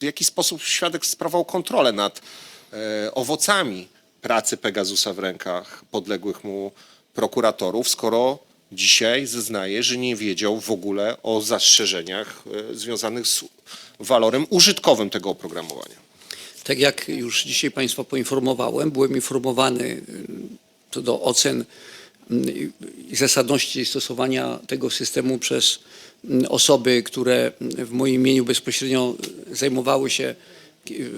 w jaki sposób świadek sprawował kontrolę nad e, owocami pracy Pegasusa w rękach podległych mu prokuratorów, skoro dzisiaj zeznaje, że nie wiedział w ogóle o zastrzeżeniach e, związanych z walorem użytkowym tego oprogramowania. Tak jak już dzisiaj Państwa poinformowałem, byłem informowany y, co do ocen y, i zasadności stosowania tego systemu przez y, osoby, które w moim imieniu bezpośrednio zajmowały się y,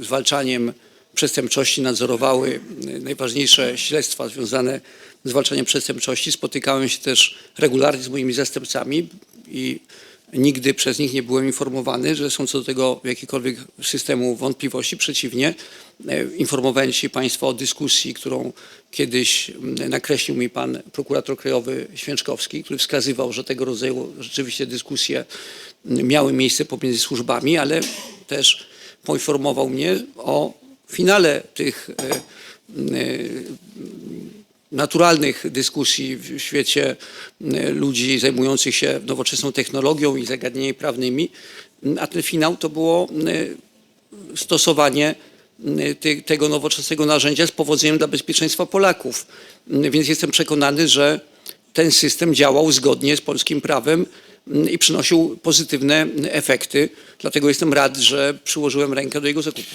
zwalczaniem przestępczości, nadzorowały najważniejsze śledztwa związane z zwalczaniem przestępczości. Spotykałem się też regularnie z moimi zastępcami i Nigdy przez nich nie byłem informowany, że są co do tego jakikolwiek systemu wątpliwości. Przeciwnie, e, informowałem dzisiaj Państwa o dyskusji, którą kiedyś mm, nakreślił mi pan prokurator krajowy Święczkowski, który wskazywał, że tego rodzaju rzeczywiście dyskusje mm, miały miejsce pomiędzy służbami, ale też poinformował mnie o finale tych e, mm, naturalnych dyskusji w świecie e, ludzi zajmujących się nowoczesną technologią i zagadnieniami prawnymi, a ten finał to było e, stosowanie e, tego nowoczesnego narzędzia z powodzeniem dla bezpieczeństwa Polaków. Więc jestem przekonany, że ten system działał zgodnie z polskim prawem i przynosił pozytywne efekty. Dlatego jestem rad, że przyłożyłem rękę do jego zakupu.